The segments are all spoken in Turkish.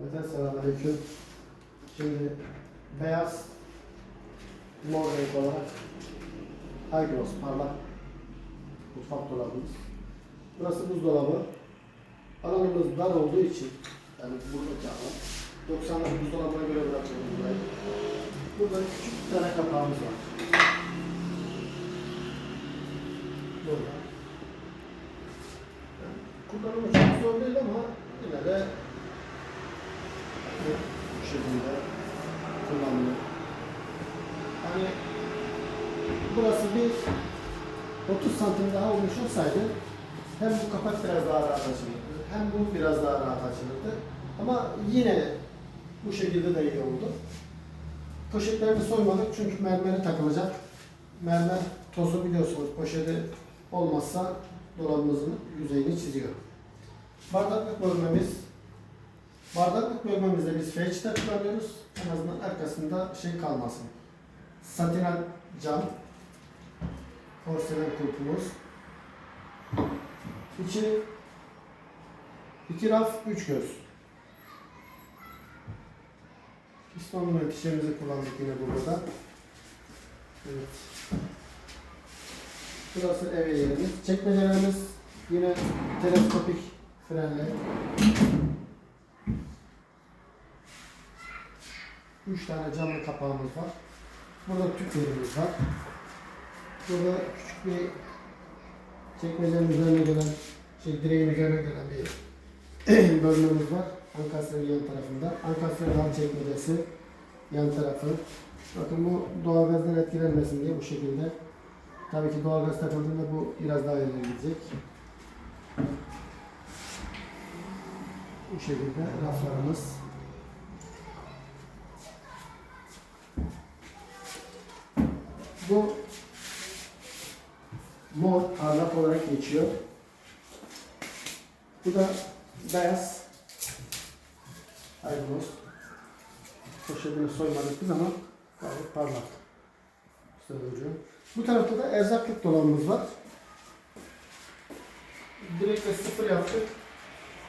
Mete selamünaleyküm. Şimdi beyaz mor renk olarak Hygros parlak mutfak dolabımız. Burası buzdolabı. Alanımız dar olduğu için yani buradaki alan 90'lık buzdolabına göre bırakıyoruz burayı. Burada küçük bir tane kapağımız var. Burada. Kullanımı çok zor değil ama yine de bu şekilde kullanılıyor. Hani burası bir 30 santim daha olmuş olsaydı hem bu kapak biraz daha rahat açılırdı, hem bu biraz daha rahat açılırdı. Ama yine bu şekilde de iyi oldu. Poşetlerini soymadık çünkü mermeri takılacak. Mermer tozu biliyorsunuz poşeti olmazsa dolabımızın yüzeyini çiziyor. Bardaklık bölmemiz Bardaklık bölmemizde biz feçte kullanıyoruz. En azından arkasında şey kalmasın. Satinal cam. Porselen kulpumuz. İçi iki raf, üç göz. İstanbul menteşemizi kullandık yine burada da. Evet. Burası ev yerimiz. Çekmecelerimiz yine teleskopik frenle. Üç tane camlı kapağımız var. Burada tüp yerimiz var. Burada küçük bir çekmecenin üzerine gelen, şey direğin üzerine gelen bir bölmemiz var. Ankastrenin yan tarafında. Ankastre dal çekmecesi yan tarafı. Bakın bu doğalgazdan etkilenmesin diye bu şekilde. Tabii ki doğalgaz takıldığında bu biraz daha ileri gidecek. Bu şekilde raflarımız. Bu mor parlak olarak geçiyor. Bu da beyaz aygos. Poşetini soymadık biz ama gayet parlak. Duruyor. Bu tarafta da erzaklık dolabımız var. Direktle sıfır yaptık.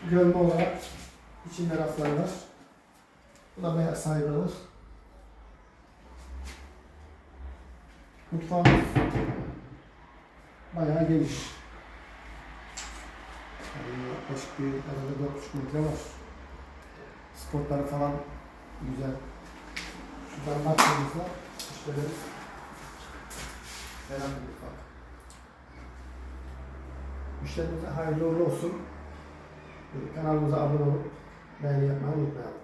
Gömme olarak içinde raflar var. Bu da beyaz aygos. Mutfağımız bayağı geniş. Yani yaklaşık bir arada 4,5 metre var. Spotları falan güzel. Şuradan baktığımızda işte ferah bir mutfak. Müşterimize hayırlı uğurlu olsun. Kanalımıza abone olup beğeni yapmayı unutmayalım.